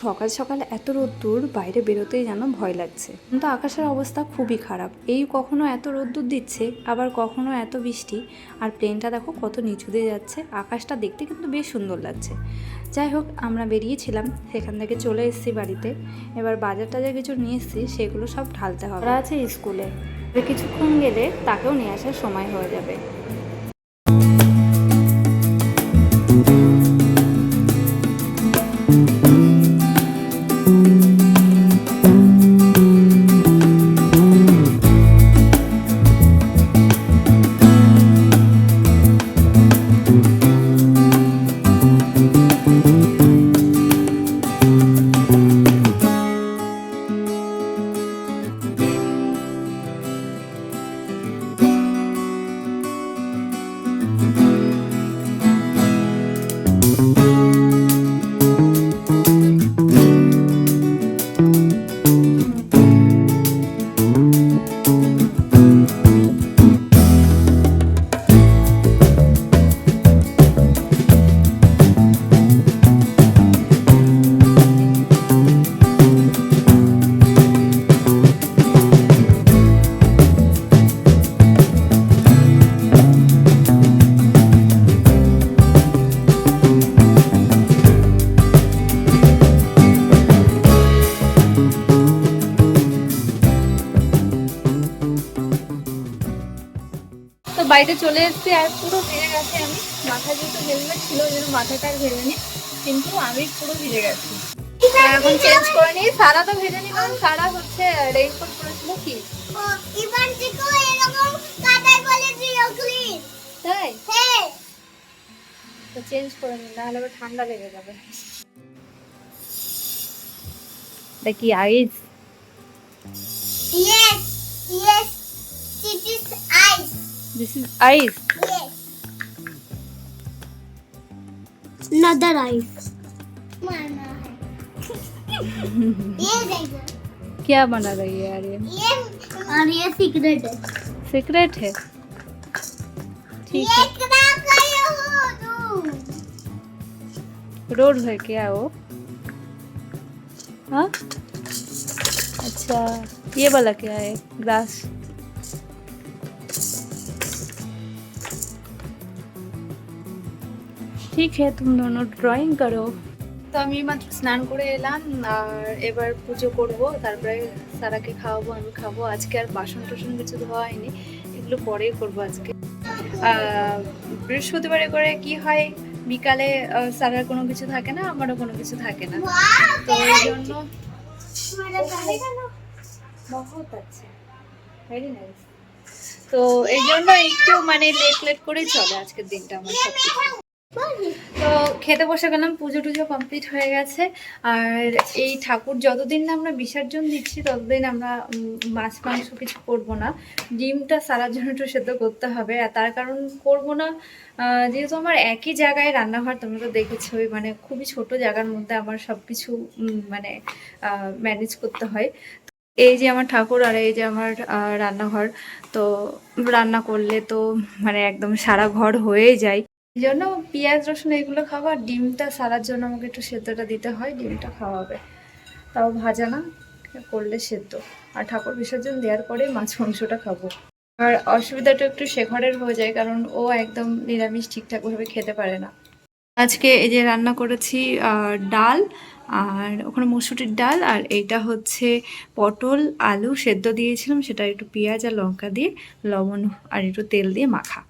সকাল সকাল এত রোদ্দুর, বাইরে বেরোতেই যেন ভয় লাগছে। কিন্তু আকাশের অবস্থা খুবই খারাপ। এই কখনো এত রোদ্দুর দিচ্ছে, আবার কখনো এত বৃষ্টি। আর প্লেনটা দেখো কত নিচু দিয়ে যাচ্ছে। আকাশটা দেখতে কিন্তু বেশ সুন্দর লাগছে। যাই হোক, আমরা বেরিয়েছিলাম। সেখান থেকে চলে এসেছি বাড়িতে। এবার বাজার টাজার কিছু নিয়ে এসেছি, সেগুলো সব ঢালতে হবে। আছে স্কুলে। কিছুক্ষণ গেলে তাকেও নিয়ে আসার সময় হয়ে যাবে। তো বাড়িতে চলে এসেছি আর পুরো ভিজে গেছে আমি। মাথায় যেহেতু হেলমেট ছিল ওই জন্য মাথাটা আর ভেজে নি। কিন্তু আমি পুরো ভিজে গেছি। এখন চেঞ্জ করে নিই। সারা তো ভেজে নিলাম। সারা হচ্ছে রেইনকোট পরেছিল কি? এবার এরকম দিও তাই? হ্যাঁ। তো চেঞ্জ করে নিই নাহলে আবার ঠান্ডা লেগে যাবে। দেখি ice yes yes it is This is eyes. Yes. Another eyes. क्या बना रही है आर्यन ये? और ये सीक्रेट है। सीक्रेट है? ठीक है। खराब कर हो तू रोड है क्या वो? हाँ? अच्छा ये वाला क्या है? ग्लास ঠিক হ্যাঁ তুমি দোনো ড্রয়িং করো তো আমি মাত্র স্নান করে এলাম, আর এবার পুজো করব, তারপরে সারাকে খাওয়াবো, আমি খাব। আজকে আর বাসন টাসন কিছু ধোয়া হয়নি, এগুলো পরেই করব আজকে। বৃহস্পতিবারে করে কি হয়, বিকালে সারার কোনো কিছু থাকে না, আমারও কোনো কিছু থাকে না। তো এই জন্য তো এই জন্য একটু মানে লেট লেট করে চলে আজকের দিনটা আমার সব তো খেতে বসে গেলাম, পুজো টুজো কমপ্লিট হয়ে গেছে। আর এই ঠাকুর যতদিন না আমরা বিসর্জন দিচ্ছি, ততদিন আমরা মাছ, মাংস কিছু করব না। ডিমটা সারার জন্য একটু সেদ্ধ করতে হবে। আর তার কারণ করব না যেহেতু আমার একই জায়গায় রান্নাঘর, তোমরা তো দেখেছোই মানে খুবই ছোট জায়গার মধ্যে আমার সব কিছু মানে ম্যানেজ করতে হয়। এই যে আমার ঠাকুর আর এই যে আমার রান্নাঘর, তো রান্না করলে তো মানে একদম সারা ঘর হয়ে যায়। এই জন্য পেঁয়াজ, রসুন এগুলো খাওয়া, ডিমটা সারার জন্য আমাকে একটু সেদ্ধটা দিতে হয়, ডিমটা খাওয়াবে তাও ভাজা না, করলে সেদ্ধ। আর ঠাকুর বিসর্জন দেওয়ার পরে মাছ, মাংসটা খাব। আর অসুবিধাটা একটু শেখরের হয়ে যায়, কারণ ও একদম নিরামিষ ঠিকঠাকভাবে খেতে পারে না। আজকে এই যে রান্না করেছি ডাল, আর ওখানে মসুরির ডাল, আর এইটা হচ্ছে পটল, আলু সেদ্ধ দিয়েছিলাম, সেটা একটু পেঁয়াজ আর লঙ্কা দিয়ে, লবণ আর একটু তেল দিয়ে মাখা।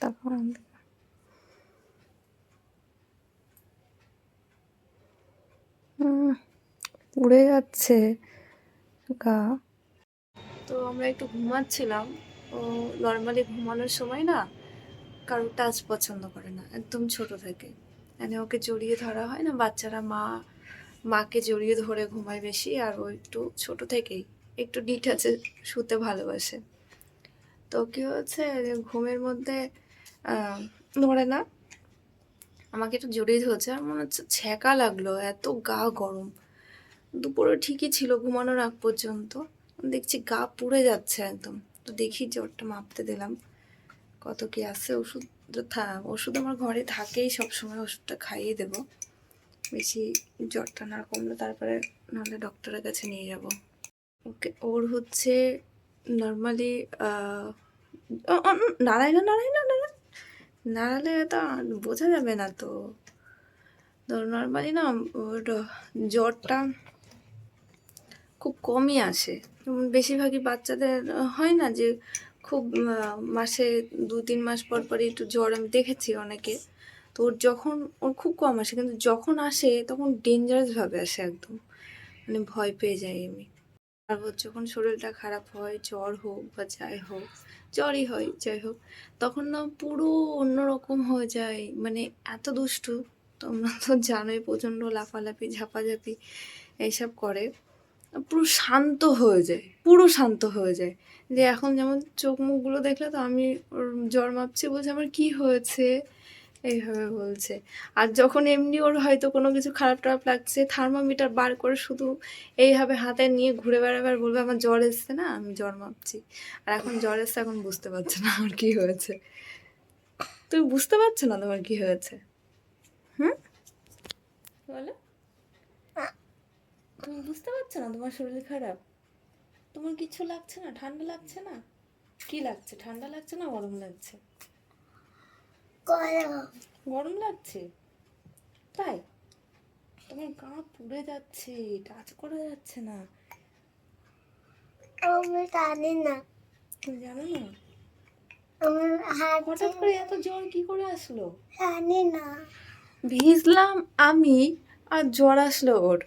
তারপর আমি- হুম, পুড়ে যাচ্ছে গা তো আমরা একটু ঘুমাচ্ছিলাম। ও নর্মালি ঘুমানোর সময় না কারোর টাচ পছন্দ করে না একদম ছোট থেকে। মানে ওকে জড়িয়ে ধরা হয় না বাচ্চারা মা মাকে জড়িয়ে ধরে ঘুমায় বেশি আর ও একটু ছোট থেকেই একটু ডিটাচে শুতে ভালোবাসে। তো কি হচ্ছে ঘুমের মধ্যে ধরে না, আমাকে একটু জড়িয়ে ধরছে আর মনে হচ্ছে ছ্যাঁকা লাগল, এত গা গরম। দুপুরে ঠিকই ছিল ঘুমানোর আগ পর্যন্ত। দেখছি গা পুড়ে যাচ্ছে একদম। তো দেখি জ্বরটা মাপতে দিলাম। কত কি আছে, ওষুধ ওষুধ আমার ঘরে থাকেই সবসময়, ওষুধটা খাইয়ে দেবো। বেশি জ্বরটা না কমলে তারপরে নাহলে ডক্টরের কাছে নিয়ে যাব। ওকে, ওর হচ্ছে নর্মালি নাড়াই না নাড়াই না নাড়াই নাড়ালে তো বোঝা যাবে না তো। তো নর্মালি না, ওর জ্বরটা খুব কমই আসে। বেশিরভাগই বাচ্চাদের হয় না যে খুব মাসে দু, তিন মাস পর পরই একটু জ্বর আমি দেখেছি অনেকে। তো ওর যখন, ওর খুব কম আসে, কিন্তু যখন আসে তখন ডেঞ্জারাসভাবে আসে একদম। মানে ভয় পেয়ে যাই আমি। আর যখন শরীরটা খারাপ হয়, জ্বর হোক বা যাই হোক, জ্বরই হয়, যাই হোক, তখন না পুরো অন্যরকম হয়ে যায়। মানে এত দুষ্টু। তোমরা তো জানোই প্রচণ্ড লাফালাফি, ঝাপাঝাপি এইসব করে। পুরো শান্ত হয়ে যায়, পুরো শান্ত হয়ে যায়। যে এখন যেমন চোখ মুখগুলো দেখলে তো আমি ওর জ্বর মাপছি বলছে, আমার কি হয়েছে? এইভাবে বলছে। আর যখন এমনি ওর হয়তো কোনো কিছু খারাপ টারাপ লাগছে থার্মোমিটার বার করে শুধু এইভাবে হাতে নিয়ে ঘুরে বেড়াবার বলবে, আমার জ্বর এসছে না, আমি জ্বর মাপছি। আর এখন জ্বর এসছে, এখন বুঝতে পারছে না আমার কি হয়েছে। তুমি বুঝতে পারছ না তোমার কি হয়েছে? হুম? বলো। তুমি বুঝতে পারছ না তোমার শরীর খারাপ? তোমার কিছু লাগছে না? ঠান্ডা লাগছে না? কি লাগছে? ঠান্ডা লাগছে না, গরম লাগছে? গরম। লাগছে? তাই? তোমার গা পুড়ে যাচ্ছে টাচ করা যাচ্ছে না। আমি জানি না। জানো না? হঠাৎ করে এত জ্বর কি করে আসলো? জানি না। ভিজলাম আমি আর জ্বর আসলো ওর।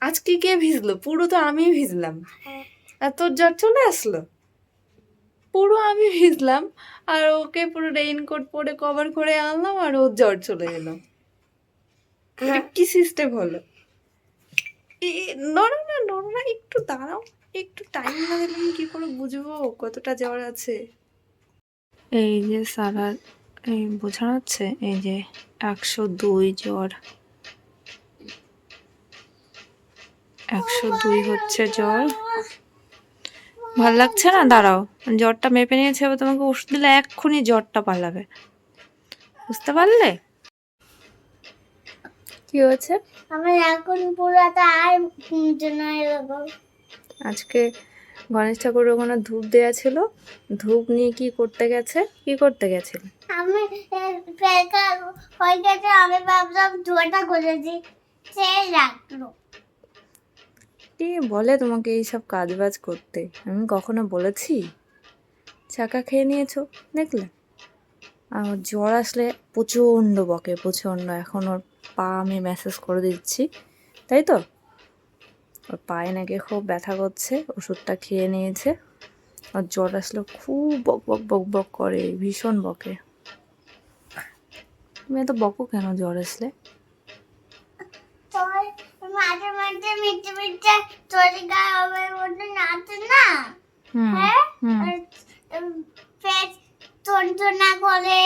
আজকে কে ভিজলো? পুরো তো আমি ভিজলাম। হ্যাঁ। আর তোর জ্বর চলে আসলো? পুরো আমি ভিজলাম আর ওকে পুরো রেইনকোট পরে কভার করে আনলাম আর ওর জ্বর চলে এলো। এটা কি সিস্টেম হলো? নড়ো না নড়ো না একটু দাঁড়াও একটু টাইম না দিলে আমি কি করে বুঝব? কতটা জ্বর আছে? এই যে সারার এই বোঝানো হচ্ছে এই যে একশো দুই জ্বর। একশো দুই হচ্ছে জ্বর। ভালো লাগছে না? দাঁড়াও। জ্বরটা মেপে নিয়েছে এবার তোমাকে ওষুধ দিলে এক্ষুনি জ্বরটা পালাবে। বুঝতে পারলে? কি হয়েছে? আমার এখন পুরাটা আর ঘুমছে না এরকম। আজকে গণেশ ঠাকুর ওখানে ধূপ দেয়া ছিল। ধূপ নিয়ে কি করতে গেছে? কি করতে গেছিল? আমি ফেকা হয়ে গেছে আমি ভাবলাম ধোয়াটা করেছি সে রাখল। কে বলে তোমাকে এইসব কাজ বাজ করতে? আমি কখনো বলেছি? চাকা খেয়ে নিয়েছো, দেখলে? আর জ্বর আসলে প্রচণ্ড বকে, প্রচণ্ড। এখন ওর পা আমি মেসেজ করে দিচ্ছি, তাই তো? ওর পায়ে নাকি খুব ব্যথা করছে, ওষুধটা খেয়ে নিয়েছে। আর জ্বর আসলে খুব বক বক বক বক করে, ভীষণ বকে। তুমি এত বকো কেন জ্বর আসলে? মাঝে মাঝে মিটে মিটে তোর গায়ে হবে মধ্যে নাচে না? হ্যাঁ? পেট টনটনা করে।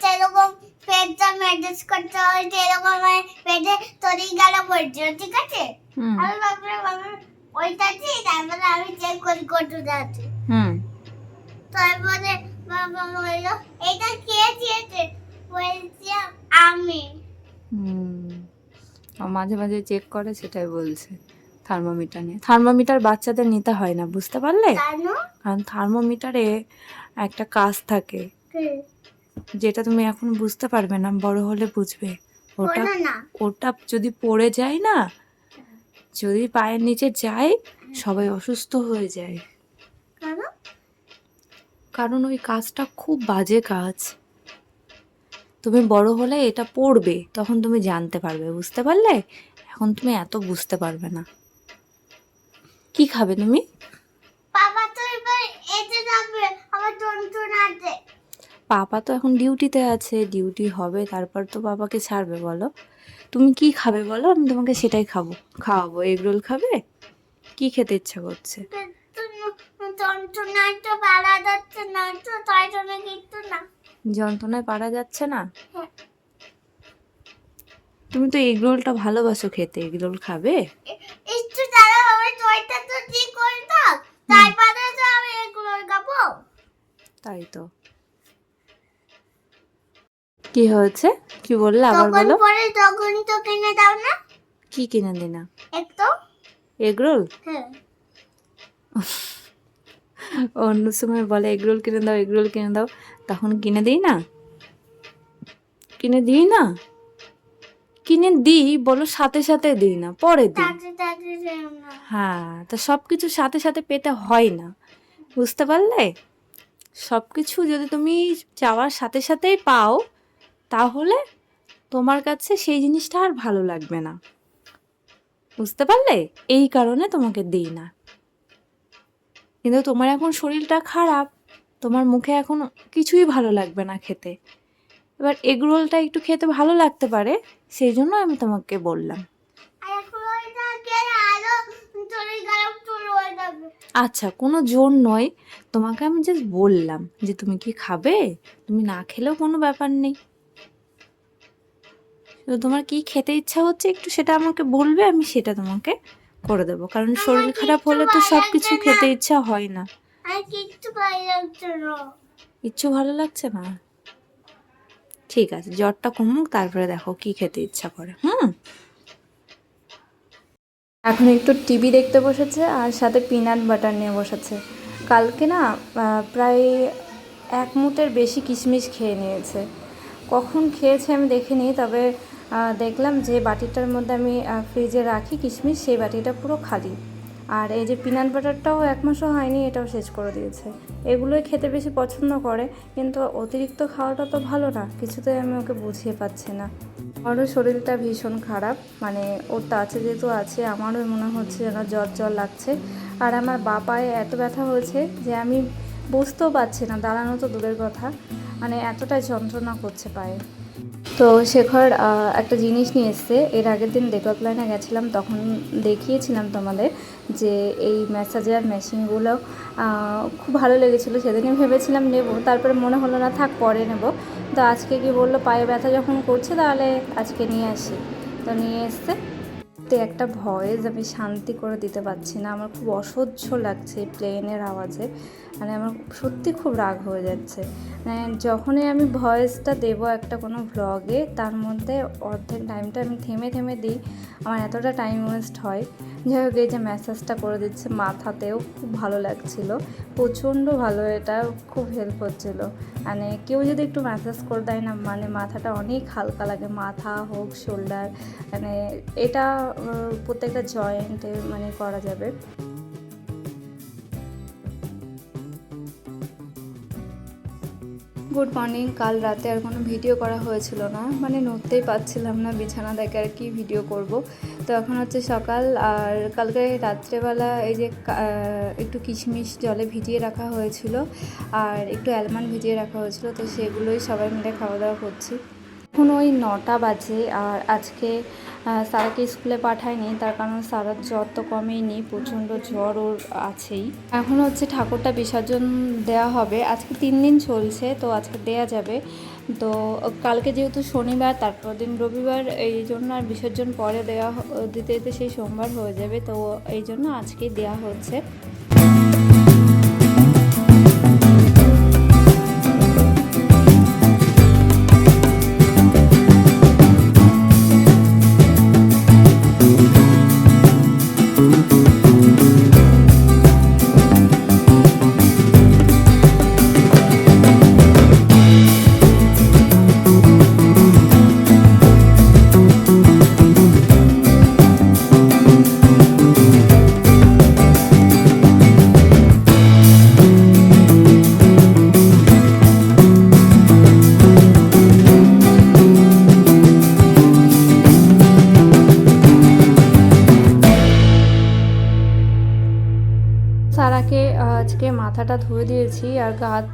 সেরকম পেটটা ম্যানেজ করতে হয় সেরকম আমার পেটে তরি গেল পড়ছিল ঠিক আছে? আমি ভাবলাম আমি ওইটাছি তারপরে আমি চেক করি যাচ্ছে হুম। তারপরে বাবা বলল এটা কে দিয়েছে? বলছি আমি। হুম। মাঝে মাঝে চেক করে সেটাই বলছে থার্মোমিটার নিয়ে। থার্মোমিটার বাচ্চাদের নিতে হয় না বুঝতে পারলে? কারণ থার্মোমিটারে একটা কাজ থাকে। যেটা তুমি এখন বুঝতে পারবে না বড় হলে বুঝবে। ওটা ওটা যদি পড়ে যায় না যদি পায়ের নিচে যায় সবাই অসুস্থ হয়ে যায়। কারণ ওই কাজটা খুব বাজে কাজ। তুমি বড় হলে এটা পড়বে তখন তুমি জানতে পারবে বুঝতে পারলে? এখন তুমি এত বুঝতে পারবে না। কি খাবে তুমি? বাবা তো এবার এতে যাবে আমার টনটন পাপা তো এখন ডিউটিতে আছে ডিউটি হবে তারপর তো বাবাকে ছাড়বে বলো। তুমি কি খাবে বলো? আমি তোমাকে সেটাই খাব খাওয়াবো। এগ রোল খাবে? কি খেতে ইচ্ছা করছে? না। যন্ত্রণায় পারা যাচ্ছে না? হ্যাঁ। তুমি তো এগ রোলটা ভালোবাসো খেতে। এগ রোল খাবে? একটু তো তো আমি এগ রোল খাব। তাই তো। কি হয়েছে? কি বললে আবার বলো? পরে তখনই তো কিনে দাও না। কি কিনে দিনা? একটু এগ রোল? হ্যাঁ। অন্য সময় বলে এগরোল কিনে দাও এগরোল কিনে দাও। তখন কিনে দিই না? কিনে দিই না? কিনে দিই বলো সাথে সাথে দিই না পরে দিই। হ্যাঁ তো সব কিছু সাথে সাথে পেতে হয় না বুঝতে পারলে? সব কিছু যদি তুমি চাওয়ার সাথে সাথেই পাও তাহলে তোমার কাছে সেই জিনিসটা আর ভালো লাগবে না বুঝতে পারলে? এই কারণে তোমাকে দিই না। কিন্তু তোমার এখন শরীরটা খারাপ। তোমার মুখে এখন কিছুই ভালো লাগবে না খেতে। এবার এগ রোলটা একটু খেতে ভালো লাগতে পারে সেই জন্য আমি তোমাকে বললাম। আচ্ছা কোনো জোর নয়। তোমাকে আমি জাস্ট বললাম যে তুমি কি খাবে? তুমি না খেলেও কোনো ব্যাপার নেই। তো তোমার কি খেতে ইচ্ছা হচ্ছে একটু সেটা আমাকে বলবে আমি সেটা তোমাকে করে দেবো। কারণ শরীর খারাপ হলে তো সব কিছু খেতে ইচ্ছা হয় না। আর কিচ্ছু পাই যাচ্ছে না। ভালো লাগছে না? ঠিক আছে, জ্বরটা কমুক, তারপরে দেখো কি খেতে ইচ্ছা করে, হুম? এখন একটু টিভি দেখতে বসেছে, আর সাথে পিনাট বাটার নিয়ে বসেছে। কালকে না প্রায় এক মুটের বেশি কিশমিশ খেয়ে নিয়েছে। কখন খেয়েছে আমি দেখিনি, তবে দেখলাম যে বাটিটার মধ্যে আমি ফ্রিজে রাখি কিশমিশ, সেই বাটিটা পুরো খালি। আর এই যে পিনাট বাটারটাও এক মাসও হয়নি, এটাও শেষ করে দিয়েছে। এগুলোই খেতে বেশি পছন্দ করে, কিন্তু অতিরিক্ত খাওয়াটা তো ভালো না, কিছুতেই আমি ওকে বুঝিয়ে পাচ্ছি না। আমারও শরীরটা ভীষণ খারাপ মানে ওর তো আছে যেহেতু আছে, আমারও মনে হচ্ছে যেন জ্বর জ্বর লাগছে। আর আমার বাপায় এত ব্যথা হয়েছে যে আমি বুঝতেও পারছি না, দাঁড়ানো তো দূরের কথা মানে এতটাই যন্ত্রণা করছে পায়ে। তো শেখর একটা জিনিস নিয়ে এসছে। এর আগের দিন ডেকোপ্লাইনে গেছিলাম, তখন দেখিয়েছিলাম তোমাদের যে এই ম্যাসাজার মেশিনগুলো খুব ভালো লেগেছিলো। সেদিনই ভেবেছিলাম নেব, তারপরে মনে হলো না থাক পরে নেব। তো আজকে কি বলল, পায়ে ব্যথা যখন করছে তাহলে আজকে নিয়ে আসি। তো নিয়ে এসছে। তো একটা ভয়েস আমি শান্তি করে দিতে পারছি না। আমার খুব অসহ্য লাগছে এই প্লেনের আওয়াজে। মানে আমার সত্যি খুব রাগ হয়ে যাচ্ছে। মানে যখনই আমি ভয়েসটা দেবো একটা কোনো ভ্লগে তার মধ্যে অর্ধেক টাইমটা আমি থেমে থেমে দিই। আমার এতটা টাইম ওয়েস্ট হয়। যাই হোক, এই যে ম্যাসাজটা করে দিচ্ছে মাথাতেও, খুব ভালো লাগছিল। প্রচণ্ড ভালো, এটা খুব হেল্প হচ্ছিল মানে কেউ যদি একটু ম্যাসাজ করে দেয় না মানে মাথাটা অনেক হালকা লাগে, মাথা হোক শোল্ডার মানে এটা প্রত্যেকটা জয়েন্টে মানে করা যাবে। গুড মর্নিং কাল রাতে আর কোনো ভিডিও করা হয়েছিল না। মানে নড়তেই পারছিলাম না, বিছানা দেখে আর কি ভিডিও করব। তো এখন হচ্ছে সকাল আর কালকে রাত্রেবেলা এই যে একটু কিশমিশ জলে ভিজিয়ে রাখা হয়েছিল আর একটু অ্যালমন্ড ভিজিয়ে রাখা হয়েছিল, তো সেগুলোই সবাই মিলে খাওয়া দাওয়া করছি। এখন ওই নটা বাজে আর আজকে সারাকে স্কুলে পাঠায়নি তার কারণ সারার জ্বর তো কমেইনি প্রচণ্ড জ্বর ওর আছেই। এখন হচ্ছে ঠাকুরটা বিসর্জন দেওয়া হবে, আজকে তিন দিন চলছে, তো আজকে দেয়া যাবে। তো কালকে যেহেতু শনিবার তারপর দিন রবিবার, এই জন্য আর বিসর্জন পরে দেওয়া দিতে দিতে সেই সোমবার হয়ে যাবে। তো এই জন্য আজকেই দেওয়া হচ্ছে।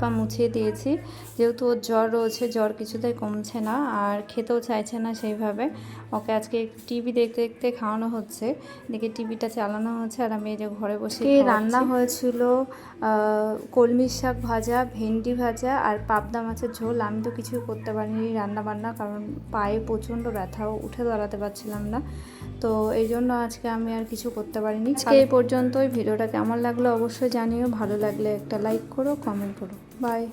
পা মুছিয়ে দিয়েছি। যেহেতু ওর জ্বর রয়েছে জ্বর কিছুতেই কমছে না আর খেতেও চাইছে না সেইভাবে। ওকে আজকে টিভি দেখতে দেখতে খাওয়ানো হচ্ছে। দেখে টিভিটা চালানো হচ্ছে আর আমি এই যে ঘরে বসে রান্না হয়েছিল কলমির শাক ভাজা ভেন্ডি ভাজা আর পাবদা মাছের ঝোল। আমি তো কিছুই করতে পারিনি রান্না বান্না কারণ পায়ে প্রচণ্ড ব্যথাও উঠে দাঁড়াতে পারছিলাম না। তো এই জন্য আজকে আমি আর কিছু করতে পারিনি। আজকে এই পর্যন্তই। ভিডিওটা কেমন লাগল অবশ্যই জানিও। ভালো লাগলে একটা লাইক করো কমেন্ট করো। Bye.